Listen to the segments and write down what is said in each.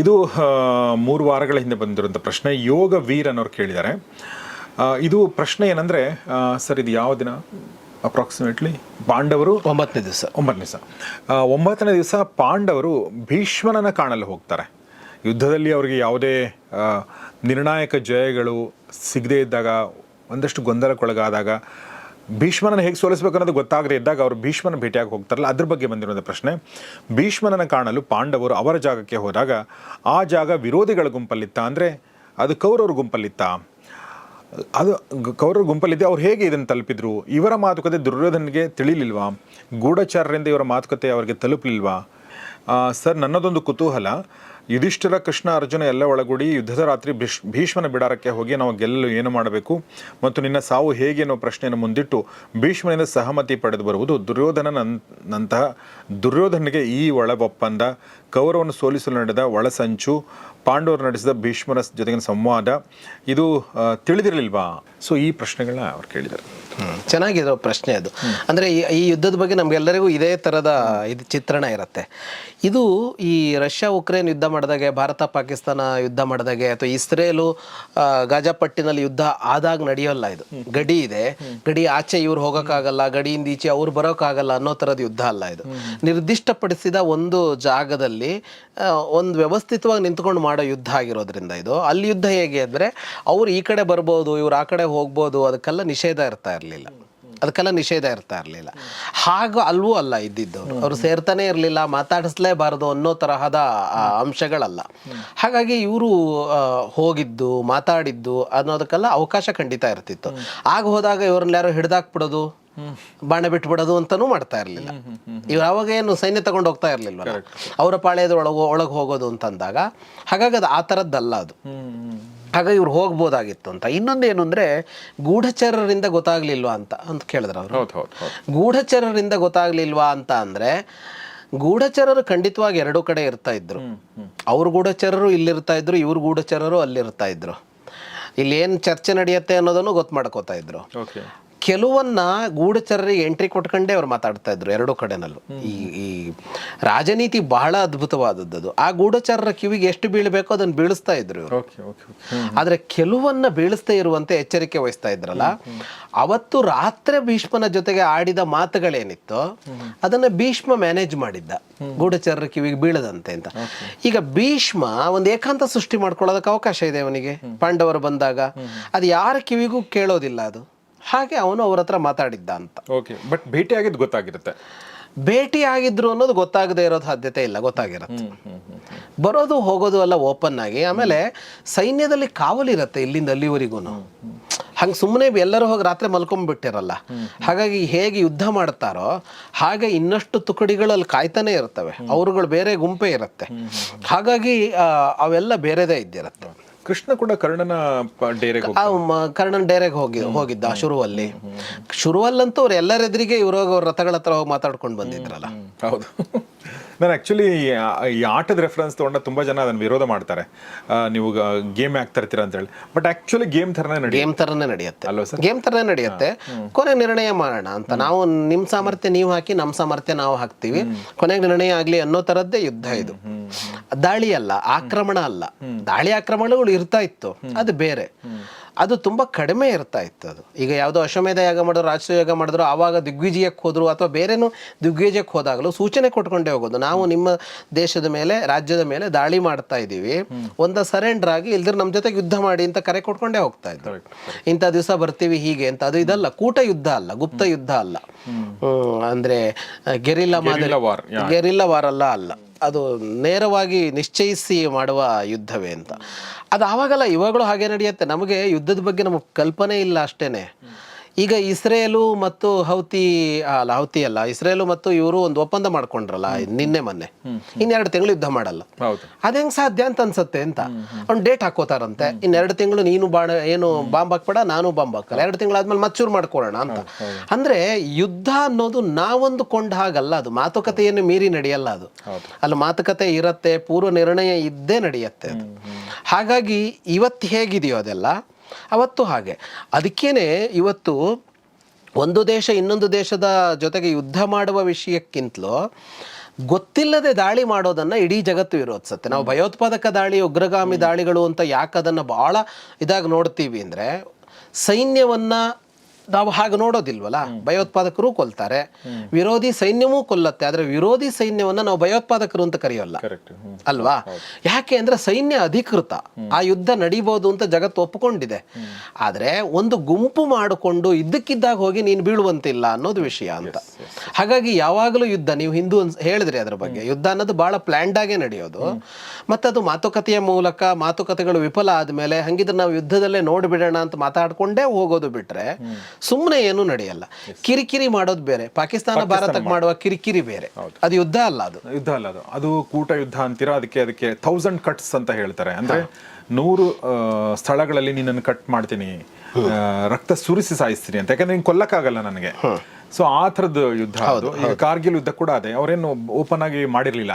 ಇದು ಮೂರು ವಾರಗಳ ಹಿಂದೆ ಬಂದಿರುವಂಥ ಪ್ರಶ್ನೆ. ಯೋಗ ವೀರ್ ಅನ್ನೋರು ಕೇಳಿದ್ದಾರೆ. ಇದು ಪ್ರಶ್ನೆ ಏನಂದರೆ ಸರ್ ಇದು ಯಾವ ದಿನ? ಅಪ್ರಾಕ್ಸಿಮೇಟ್ಲಿ ಪಾಂಡವರು ಒಂಬತ್ತನೇ ದಿವಸ. ಒಂಬತ್ತನೇ ದಿವಸ. ಒಂಬತ್ತನೇ ದಿವಸ ಪಾಂಡವರು ಭೀಷ್ಮನನ್ನು ಕಾಣಲು ಹೋಗ್ತಾರೆ. ಯುದ್ಧದಲ್ಲಿ ಅವರಿಗೆ ಯಾವುದೇ ನಿರ್ಣಾಯಕ ಜಯಗಳು ಸಿಗದೇ ಇದ್ದಾಗ ಒಂದಷ್ಟು ಗೊಂದಲಕ್ಕೊಳಗಾದಾಗ ಭೀಷ್ಮನನ್ನು ಹೇಗೆ ಸೋಲಿಸಬೇಕು ಅನ್ನೋದು ಗೊತ್ತಾಗದೇ ಇದ್ದಾಗ ಅವರು ಭೀಷ್ಮನ ಭೇಟಿಯಾಗಿ ಹೋಗ್ತಾರಲ್ಲ, ಅದ್ರ ಬಗ್ಗೆ ಬಂದಿರೋದು ಪ್ರಶ್ನೆ. ಭೀಷ್ಮನನ್ನು ಕಾಣಲು ಪಾಂಡವರು ಅವರ ಜಾಗಕ್ಕೆ ಹೋದಾಗ ಆ ಜಾಗ ವಿರೋಧಿಗಳ ಗುಂಪಲ್ಲಿತ್ತ ಅಂದರೆ ಅದು ಕೌರವ್ರ ಗುಂಪಲ್ಲಿತ್ತ. ಅದು ಕೌರವ್ರ ಗುಂಪಲ್ಲಿದ್ದೆ ಗುಂಪಲ್ಲಿದೆ ಅವ್ರು ಹೇಗೆ ಇದನ್ನು ತಲುಪಿದ್ರು? ಇವರ ಮಾತುಕತೆ ದುರ್ಯೋಧನಿಗೆ ತಿಳಿಲಿಲ್ವಾ? ಗೂಢಚಾರರಿಂದ ಇವರ ಮಾತುಕತೆ ಅವರಿಗೆ ತಲುಪಲಿಲ್ವಾ? ಸರ್, ನನ್ನದೊಂದು ಕುತೂಹಲ. ಯುಧಿಷ್ಠಿರ, ಕೃಷ್ಣ, ಅರ್ಜುನ ಎಲ್ಲ ಒಳಗೂಡಿ ಯುದ್ಧದ ರಾತ್ರಿ ಭೀಷ್, ಭೀಷ್ಮನ ಬಿಡಾರಕ್ಕೆ ಹೋಗಿ ನಾವು ಗೆಲ್ಲಲು ಏನು ಮಾಡಬೇಕು? ಮತ್ತು ನಿನ್ನ ಸಾವು ಹೇಗೆ ಅನ್ನೋ ಪ್ರಶ್ನೆಯನ್ನು ಮುಂದಿಟ್ಟು ಭೀಷ್ಮನಿಂದ ಸಹಮತಿ ಪಡೆದು ಬರುವುದು ದುರ್ಯೋಧನನಂತಹ ದುರ್ಯೋಧನಿಗೆ ಈ ಒಳ ಒಪ್ಪಂದ ಕೌರವನ್ನು ಸೋಲಿಸಲು ನಡೆದ ಒಳಸಂಚು ಪಾಂಡವರು ನಡೆಸಿದ ಭೀಷ್ಮರ ಜೊತೆಗಿನ ಸಂವಾದ ಇದು ತಿಳಿದಿರಲಿಲ್ವಾ? ಸೊ ಈ ಪ್ರಶ್ನೆಗಳನ್ನ ಅವ್ರು ಕೇಳಿದರು ಚೆನ್ನಾಗಿರೋ ಪ್ರಶ್ನೆ ಅದು. ಅಂದರೆ ಈ ಯುದ್ಧದ ಬಗ್ಗೆ ನಮಗೆಲ್ಲರಿಗೂ ಇದೇ ಥರದ ಇದು ಚಿತ್ರಣ ಇರುತ್ತೆ. ಇದು ಈ ರಷ್ಯಾ ಉಕ್ರೇನ್ ಯುದ್ಧ ಮಾಡಿದಾಗೆ ಭಾರತ ಪಾಕಿಸ್ತಾನ ಯುದ್ಧ ಮಾಡಿದಾಗೆ ಅಥವಾ ಇಸ್ರೇಲು ಗಾಜಾಪಟ್ಟಿನಲ್ಲಿ ಯುದ್ಧ ಆದಾಗ ನಡೆಯೋಲ್ಲ ಇದು. ಗಡಿ ಇದೆ. ಗಡಿ ಆಚೆ ಇವ್ರು ಹೋಗೋಕ್ಕಾಗಲ್ಲ ಗಡಿಯಿಂದ ಈಚೆ ಅವ್ರು ಬರೋಕ್ಕಾಗಲ್ಲ ಅನ್ನೋ ಥರದ ಯುದ್ಧ ಅಲ್ಲ ಇದು. ನಿರ್ದಿಷ್ಟಪಡಿಸಿದ ಒಂದು ಜಾಗದಲ್ಲಿ ಆ, ಒಂದು ವ್ಯವಸ್ಥಿತವಾಗಿ ನಿಂತ್ಕೊಂಡು ಮಾಡೋ ಯುದ್ಧ ಆಗಿರೋದ್ರಿಂದ ಇದು. ಅಲ್ಲಿ ಯುದ್ಧ ಹೇಗೆ ಅಂದರೆ ಅವ್ರು ಈ ಕಡೆ ಬರ್ಬೋದು ಇವ್ರು ಆ ಕಡೆ ಹೋಗ್ಬೋದು ಅದಕ್ಕೆಲ್ಲ ನಿಷೇಧ ಇರ್ತಾ ಇರಲಿಲ್ಲ. ಅದಕ್ಕೆಲ್ಲ ನಿಷೇಧ ಇರ್ತಾ ಇರಲಿಲ್ಲ. ಹಾಗೂ ಅಲ್ವೂ ಅಲ್ಲ ಇದ್ದಿದ್ದು. ಅವರು ಸೇರ್ತಾನೆ ಇರಲಿಲ್ಲ ಮಾತಾಡಿಸ್ಲೇಬಾರದು ಅನ್ನೋ ತರಹದ ಅಂಶಗಳಲ್ಲ. ಹಾಗಾಗಿ ಇವರು ಹೋಗಿದ್ದು ಮಾತಾಡಿದ್ದು ಅನ್ನೋದಕ್ಕೆಲ್ಲ ಅವಕಾಶ ಖಂಡಿತ ಇರ್ತಿತ್ತು. ಆಗ ಹೋದಾಗ ಇವ್ರನ್ನ ಯಾರೋ ಹಿಡ್ದಾಕ್ಬಿಡೋದು? ಬಾಣ ಬಿಟ್ಬಿಡೋದು ಅಂತಾನೂ ಮಾಡ್ತಾ ಇರಲಿಲ್ಲ. ಇವ್ರು ಅವಾಗ ಏನು ಸೈನ್ಯ ತಗೊಂಡು ಹೋಗ್ತಾ ಇರಲಿಲ್ಲ ಅವರ ಪಾಳೆಯದ ಒಳಗೆ ಒಳಗೆ ಹೋಗೋದು ಅಂತಂದಾಗ ಹಾಗಾಗಿ ಅದು ಆ ಥರದ್ದಲ್ಲ ಅದು. ಹಾಗಾಗಿ ಇವ್ರು ಹೋಗ್ಬೋದಾಗಿತ್ತು ಅಂತ. ಇನ್ನೊಂದು ಏನು ಅಂದರೆ ಗೂಢಚರರಿಂದ ಗೊತ್ತಾಗ್ಲಿಲ್ವಾ ಅಂತ ಅಂತ ಕೇಳಿದ್ರು ಅವರು. ಗೂಢಚರರಿಂದ ಗೊತ್ತಾಗ್ಲಿಲ್ವಾ ಅಂತ ಅಂದರೆ ಗೂಢಚರರು ಖಂಡಿತವಾಗಿ ಎರಡೂ ಕಡೆ ಇರ್ತಾ ಇದ್ರು. ಅವ್ರ ಗೂಢಚರರು ಇಲ್ಲಿರ್ತಾ ಇದ್ರು ಇವ್ರ ಗೂಢಚರರು ಅಲ್ಲಿರ್ತಾ ಇದ್ರು. ಇಲ್ಲಿ ಏನು ಚರ್ಚೆ ನಡೆಯುತ್ತೆ ಅನ್ನೋದನ್ನು ಗೊತ್ತು ಮಾಡ್ಕೋತಾ ಇದ್ರು. ಕೆಲವನ್ನ ಗೂಢಚರರಿಗೆ ಎಂಟ್ರಿ ಕೊಟ್ಕೊಂಡೇ ಅವ್ರು ಮಾತಾಡ್ತಾ ಇದ್ರು ಎರಡೂ ಕಡೆನಲ್ಲೂ. ಈ ಈ ರಾಜನೀತಿ ಬಹಳ ಅದ್ಭುತವಾದದ್ದು ಆ ಗೂಢಚಾರರ ಕಿವಿಗೆ ಎಷ್ಟು ಬೀಳಬೇಕೋ ಅದನ್ನು ಬೀಳಿಸ್ತಾ ಇದ್ರು ಇವ್ರು. Okay okay okay. ಆದ್ರೆ ಕೆಲವನ್ನ ಬೀಳಿಸ್ತಾ ಇರುವಂತೆ ಎಚ್ಚರಿಕೆ ವಹಿಸ್ತಾ ಇದ್ರಲ್ಲ ಅವತ್ತು ರಾತ್ರಿ ಭೀಷ್ಮನ ಜೊತೆಗೆ ಆಡಿದ ಮಾತುಗಳೇನಿತ್ತು ಅದನ್ನ ಭೀಷ್ಮ ಮ್ಯಾನೇಜ್ ಮಾಡಿದ್ದ. ಗೂಢಚಾರರ ಕಿವಿಗೆ ಬೀಳದಂತೆ ಅಂತ. ಈಗ ಭೀಷ್ಮ ಒಂದು ಏಕಾಂತ ಸೃಷ್ಟಿ ಮಾಡ್ಕೊಳ್ಳೋದಕ್ಕೆ ಅವಕಾಶ ಇದೆ ಅವನಿಗೆ. ಪಾಂಡವರು ಬಂದಾಗ. ಅದು ಯಾರ ಕಿವಿಗೂ ಕೇಳೋದಿಲ್ಲ ಅದು. ಹಾಗೆ ಅವನು ಅವ್ರ ಹತ್ರ ಮಾತಾಡಿದ್ದ ಅಂತ. ಓಕೆ ಬಟ್ ಭೇಟಿ ಆಗಿದ್ದು ಗೊತ್ತಾಗಿರುತ್ತೆ. ಭೇಟಿ ಆಗಿದ್ರು ಅನ್ನೋದು ಗೊತ್ತಾಗದೇ ಇರೋ ಸಾಧ್ಯತೆ ಇಲ್ಲ ಗೊತ್ತಾಗಿರುತ್ತೆ. ಬರೋದು ಹೋಗೋದು ಎಲ್ಲ ಓಪನ್ ಆಗಿ ಆಮೇಲೆ ಸೈನ್ಯದಲ್ಲಿ ಕಾವಲಿರುತ್ತೆ ಇಲ್ಲಿಂದ ಅಲ್ಲಿವರೆಗೂ. ಹಂಗೆ ಸುಮ್ಮನೆ ಎಲ್ಲರೂ ಹೋಗಿ ರಾತ್ರಿ ಮಲ್ಕೊಂಡ್ಬಿಟ್ಟಿರಲ್ಲ ಹಾಗಾಗಿ ಹೇಗೆ ಯುದ್ಧ ಮಾಡ್ತಾರೋ ಹಾಗೆ ಇನ್ನಷ್ಟು ತುಕಡಿಗಳು ಅಲ್ಲಿ ಕಾಯ್ತಾನೆ ಇರ್ತವೆ. ಅವರುಗಳು ಬೇರೆ ಗುಂಪೇ ಇರುತ್ತೆ. ಹಾಗಾಗಿ ಅವೆಲ್ಲ ಬೇರೆದೇ ಇದ್ದಿರುತ್ತೆ. ಕೃಷ್ಣ ಕೂಡ ಕರ್ಣನ ಡೇರೆಗೆ ಕರ್ಣನ ಡೈರೆಕ್ಟ್ ಹೋಗಿ ಹೋಗಿದ್ದ ಶುರುವಲ್ಲಿ. ಶುರುವಲ್ಲಂತೂ ಅವ್ರು ಎಲ್ಲರೆದ್ರಿಗೆ ಇವ್ರ ಅವ್ರ ರಥಗಳ ಹತ್ರ ಹೋಗಿ ಮಾತಾಡ್ಕೊಂಡು ಬಂದಿದ್ರಲ್ಲ. ಹೌದು. ನಾನು ಆ್ಯಕ್ಚುಲಿ ಈ ಆಟದ ರೆಫರೆನ್ಸ್ ತೊಗೊಂಡ ತುಂಬ ಜನ ಅದನ್ನು ವಿರೋಧ ಮಾಡ್ತಾರೆ. ನೀವು ಗೇಮ್ ಆಗ್ತಾ ಇರ್ತೀರ ಅಂತ ಹೇಳಿ. ಬಟ್ ಆ್ಯಕ್ಚುಲಿ ಗೇಮ್ ಥರನೇ ನಡಿ ಗೇಮ್ ಥರನೇ ನಡೆಯುತ್ತೆ. ಅಲ್ವಾ ಸರ್? ಗೇಮ್ ತರನೇ ನಡೆಯುತ್ತೆ. ಕೊನೆ ನಿರ್ಣಯ ಮಾಡೋಣ ಅಂತ. ನಾವು ನಿಮ್ಮ ಸಾಮರ್ಥ್ಯ ನೀವು ಹಾಕಿ ನಮ್ಮ ಸಾಮರ್ಥ್ಯ ನಾವು ಹಾಕ್ತೀವಿ. ಕೊನೆಗೆ ನಿರ್ಣಯ ಆಗಲಿ ಅನ್ನೋ ತರದ್ದೇ ಯುದ್ಧ ಇದು. ದಾಳಿ ಅಲ್ಲ ಆಕ್ರಮಣ ಅಲ್ಲ. ದಾಳಿ ಆಕ್ರಮಣಗಳು ಇರ್ತಾ ಇತ್ತು. ಅದು ಬೇರೆ. ಅದು ತುಂಬ ಕಡಿಮೆ ಇರ್ತಾ ಇತ್ತು ಅದು. ಈಗ ಯಾವುದೋ ಅಶ್ವಮೇಧ ಯಾಗ ಮಾಡಿದ್ರು ರಾಜಸೂಯ ಯಾಗ ಮಾಡಿದ್ರು ಆವಾಗ ದಿಗ್ವಿಜಯಕ್ಕೆ ಹೋದರು ಅಥವಾ ಬೇರೆನೂ ದಿಗ್ವಿಜಯಕ್ಕೆ ಹೋದಾಗಲೂ ಸೂಚನೆ ಕೊಟ್ಕೊಂಡೇ ಹೋಗೋದು. ನಾವು ನಿಮ್ಮ ದೇಶದ ಮೇಲೆ ರಾಜ್ಯದ ಮೇಲೆ ದಾಳಿ ಮಾಡ್ತಾ ಇದ್ದೀವಿ. ಒಂದು ಸರೆಂಡರ್ ಆಗಿ ಇಲ್ದ್ರೆ ನಮ್ಮ ಜೊತೆಗೆ ಯುದ್ಧ ಮಾಡಿ ಅಂತ ಕರೆ ಕೊಟ್ಕೊಂಡೇ ಹೋಗ್ತಾ ಇದ್ದರು ಇಂಥ ದಿವಸ ಬರ್ತೀವಿ ಹೀಗೆ ಅಂತ. ಅದು ಇದಲ್ಲ ಕೂಟ ಯುದ್ಧ ಅಲ್ಲ ಗುಪ್ತ ಯುದ್ಧ ಅಲ್ಲ. ಅಂದರೆ ಗೆರಿಲ್ಲ ಮಾದರಿ ಗೆರಿಲ್ಲ ವಾರ್ ಅಲ್ಲ ಅಲ್ಲ. ಅದು ನೇರವಾಗಿ ನಿಶ್ಚಯಿಸಿ ಮಾಡುವ ಯುದ್ಧವೇ ಅಂತ. ಅದು ಆವಾಗಲ್ಲ ಇವಾಗಲೂ ಹಾಗೆ ನಡೆಯುತ್ತೆ. ನಮಗೆ ಯುದ್ಧದ ಬಗ್ಗೆ ನಮಗೆ ಕಲ್ಪನೆ ಇಲ್ಲ ಅಷ್ಟೇನೆ. ಈಗ ಇಸ್ರೇಲು ಮತ್ತು ಹೌತಿ ಅಲ್ಲ ಹೌತಿ ಅಲ್ಲ ಇಸ್ರೇಲು ಮತ್ತು ಇವರು ಒಂದು ಒಪ್ಪಂದ ಮಾಡ್ಕೊಂಡ್ರಲ್ಲ ನಿನ್ನೆ ಮೊನ್ನೆ. ಇನ್ನೆರಡು ತಿಂಗಳು ಯುದ್ಧ ಮಾಡಲ್ಲ. ಅದ್ ಹೆಂಗ್ ಸಾಧ್ಯ ಅಂತ ಅನ್ಸುತ್ತೆ ಅಂತ. ಅವ್ನು ಡೇಟ್ ಹಾಕೋತಾರಂತೆ. ಇನ್ನೆರಡು ತಿಂಗಳು ನೀನು ಬಾಣ ಏನು ಬಾಂಬ್ ಹಾಕ್ಬೇಡ ನಾನು ಬಾಂಬ್ ಹಾಕಲ್ಲ. ಎರಡು ತಿಂಗಳಾದ್ಮೇಲೆ ಮಚ್ಚೂರು ಮಾಡ್ಕೊಳ್ಳೋಣ ಅಂತ. ಅಂದ್ರೆ ಯುದ್ಧ ಅನ್ನೋದು ನಾವೊಂದು ಕೊಂಡ ಹಾಗಲ್ಲ ಅದು. ಮಾತುಕತೆಯನ್ನು ಮೀರಿ ನಡೆಯಲ್ಲ ಅದು. ಅಲ್ಲಿ ಮಾತುಕತೆ ಇರತ್ತೆ ಪೂರ್ವ ನಿರ್ಣಯ ಇದ್ದೇ ನಡೆಯತ್ತೆ ಅದು. ಹಾಗಾಗಿ ಇವತ್ತು ಹೇಗಿದೆಯೋ ಅದೆಲ್ಲ ಅವತ್ತು ಹಾಗೆ. ಅದಕ್ಕೇ ಇವತ್ತು ಒಂದು ದೇಶ ಇನ್ನೊಂದು ದೇಶದ ಜೊತೆಗೆ ಯುದ್ಧ ಮಾಡುವ ವಿಷಯಕ್ಕಿಂತಲೂ ಗೊತ್ತಿಲ್ಲದೆ ದಾಳಿ ಮಾಡೋದನ್ನು ಇಡೀ ಜಗತ್ತು ವಿರೋಧಿಸುತ್ತೆ ನಾವು ಭಯೋತ್ಪಾದಕ ದಾಳಿ, ಉಗ್ರಗಾಮಿ ದಾಳಿಗಳು ಅಂತ ಯಾಕೆ ಅದನ್ನು ಭಾಳ ಇದಾಗಿ ನೋಡ್ತೀವಿ ಅಂದರೆ ಸೈನ್ಯವನ್ನ ನಾವು ಹಾಗೆ ನೋಡೋದಿಲ್ವಲ್ಲ? ಭಯೋತ್ಪಾದಕರು ಕೊಲ್ತಾರೆ. ವಿರೋಧಿ ಸೈನ್ಯವೂ ಕೊಲ್ಲತ್ತೆ. ಆದ್ರೆ ವಿರೋಧಿ ಸೈನ್ಯವನ್ನ ನಾವು ಭಯೋತ್ಪಾದಕರು ಅಂತ ಕರೆಯೋಲ್ಲ. ಅಲ್ವಾ? ಯಾಕೆ ಅಂದ್ರೆ ಸೈನ್ಯ ಅಧಿಕೃತ. ಆ ಯುದ್ಧ ನಡೀಬಹುದು ಅಂತ ಜಗತ್ತು ಒಪ್ಪಿಕೊಂಡಿದೆ. ಆದ್ರೆ ಒಂದು ಗುಂಪು ಮಾಡಿಕೊಂಡು ಇದ್ದಕ್ಕಿದ್ದಾಗ ಹೋಗಿ ನೀನು ಬೀಳುವಂತಿಲ್ಲ ಅನ್ನೋದು ವಿಷಯ ಅಂತ. ಹಾಗಾಗಿ ಯಾವಾಗಲೂ ಯುದ್ಧ ನೀವು ಹಿಂದೂ ಅನ್ಸ್- ಹೇಳಿದ್ರಿ ಅದ್ರ ಬಗ್ಗೆ. ಯುದ್ಧ ಅನ್ನೋದು ಬಹಳ ಪ್ಲ್ಯಾಂಡ್ ಆಗೇ ನಡೆಯೋದು. ಮತ್ತೆ ಮತ್ತದು ಮಾತುಕತೆಯ ಮೂಲಕ ಮಾತುಕತೆಗಳು ವಿಫಲ ಆದ್ಮೇಲೆ ಹಂಗಿದ್ರೆ ನಾವು ಯುದ್ಧದಲ್ಲೇ ನೋಡ್ಬಿಡೋಣ ಅಂತ ಮಾತಾಡ್ಕೊಂಡೇ ಹೋಗೋದು ಬಿಟ್ರೆ ಸುಮ್ಮನೆ ಏನೂ ನಡೆಯಲ್ಲ. ಕಿರಿಕಿರಿ ಮಾಡೋದು ಬೇರೆ. ಪಾಕಿಸ್ತಾನ ಭಾರತಕ್ಕೆ ಮಾಡುವ ಕಿರಿಕಿರಿ ಬೇರೆ. ಅದು ಯುದ್ಧ ಅಲ್ಲ ಅದು. ಯುದ್ಧ ಅಲ್ಲ ಅದು. ಅದು ಕೂಟ ಯುದ್ಧ ಅಂತೀರಾ? ಅದಕ್ಕೆ ಅದಕ್ಕೆ ಥೌಸಂಡ್ ಕಟ್ಸ್ ಅಂತ ಹೇಳ್ತಾರೆ. ಅಂದ್ರೆ ನೂರು ಸ್ಥಳಗಳಲ್ಲಿ ನಿನ್ನನ್ನು ಕಟ್ ಮಾಡ್ತೀನಿ. ರಕ್ತ ಸುರಿಸಿ ಸಾಯಿಸ್ತೀನಿ ಅಂತ. ಯಾಕಂದ್ರೆ ನೀನು ಕೊಲ್ಲಕ್ಕಾಗಲ್ಲ ನನಗೆ. ಸೊ ಆ ಥರದ ಯುದ್ಧ ಅದು. ಈಗ ಕಾರ್ಗಿಲ್ ಯುದ್ಧ ಕೂಡ ಅದೇ. ಅವರೇನು ಓಪನ್ ಆಗಿ ಮಾಡಿರಲಿಲ್ಲ.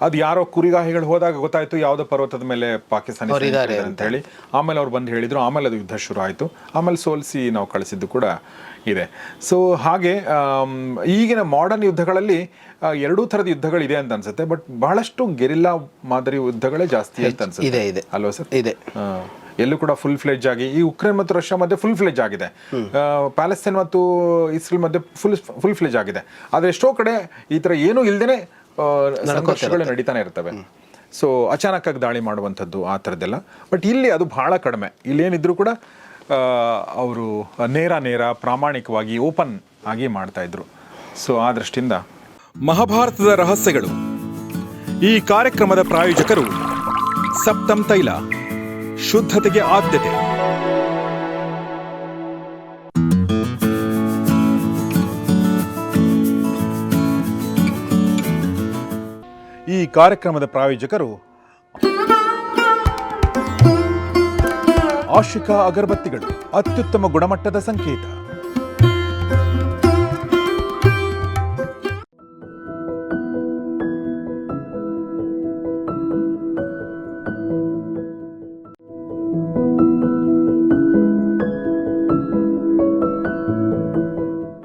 ಅದು ಯಾರೋ ಕುರಿಗಾಹಿಗಳು ಹೋದಾಗ ಗೊತ್ತಾಯ್ತು ಯಾವುದೋ ಪರ್ವತದ ಮೇಲೆ ಪಾಕಿಸ್ತಾನಿ ಅಂತ. ಹೇಳಿ ಆಮೇಲೆ ಅವ್ರು ಬಂದು ಹೇಳಿದ್ರು. ಆಮೇಲೆ ಅದು ಯುದ್ಧ ಶುರು ಆಯಿತು. ಆಮೇಲೆ ಸೋಲಿಸಿ ನಾವು ಕಳಿಸಿದ್ದು ಕೂಡ ಇದೆ. ಸೊ ಹಾಗೆ ಈಗಿನ ಮಾಡರ್ನ್ ಯುದ್ಧಗಳಲ್ಲಿ ಎರಡೂ ಥರದ ಯುದ್ಧಗಳಿದೆ ಅಂತ ಅನ್ಸುತ್ತೆ. ಬಟ್ ಬಹಳಷ್ಟು ಗೆರಿಲ್ಲಾ ಮಾದರಿ ಯುದ್ಧಗಳೇ ಜಾಸ್ತಿ ಅಂತ ಅನ್ಸುತ್ತೆ. ಇದೆ ಇದೆ. ಅಲ್ವಾ ಸರ್? ಇದೆ. ಎಲ್ಲೂ ಕೂಡ ಫುಲ್ ಫ್ಲೆಜ್ ಆಗಿ ಈ ಉಕ್ರೇನ್ ಮತ್ತು ರಷ್ಯಾ ಮಧ್ಯೆ ಫುಲ್ ಫ್ಲೆಜ್ ಆಗಿದೆ. ಆ, ಪ್ಯಾಲೆಸ್ತೈನ್ ಮತ್ತು ಇಸ್ರೇಲ್ ಮಧ್ಯೆ ಫುಲ್ ಫುಲ್ ಫ್ಲೆಜ್ ಆಗಿದೆ. ಆದ್ರೆ ಎಷ್ಟೋ ಕಡೆ ಈ ತರ ಏನೂ ಇಲ್ದೇನೆ ಆ, ಸಂಘರ್ಷಗಳು ನಡೀತಾನೆ ಇರ್ತವೆ. ಸೊ ಅಚಾನಕ್ ಆಗಿ ದಾಳಿ ಮಾಡುವಂಥದ್ದು ಆ ಥರದ್ದೆಲ್ಲ. ಬಟ್ ಇಲ್ಲಿ ಅದು ಬಹಳ ಕಡಿಮೆ. ಇಲ್ಲಿ ಏನಿದ್ರು ಕೂಡ ಅವರು ನೇರ ನೇರ ಪ್ರಾಮಾಣಿಕವಾಗಿ ಓಪನ್ ಆಗಿ ಮಾಡ್ತಾ ಇದ್ರು. ಸೊ ಆ ದೃಷ್ಟಿಯಿಂದ ಮಹಾಭಾರತದ ರಹಸ್ಯಗಳು. ಈ ಕಾರ್ಯಕ್ರಮದ ಪ್ರಾಯೋಜಕರು ಸಪ್ತಂ ತೈಲ. ಶುದ್ಧತೆಗೆ ಆದ್ಯತೆ. ಈ ಕಾರ್ಯಕ್ರಮದ ಪ್ರಾಯೋಜಕರು ಆಶಿಕಾ ಅಗರಬತ್ತಿಗಳು ಅತ್ಯುತ್ತಮ ಗುಣಮಟ್ಟದ ಸಂಕೇತ.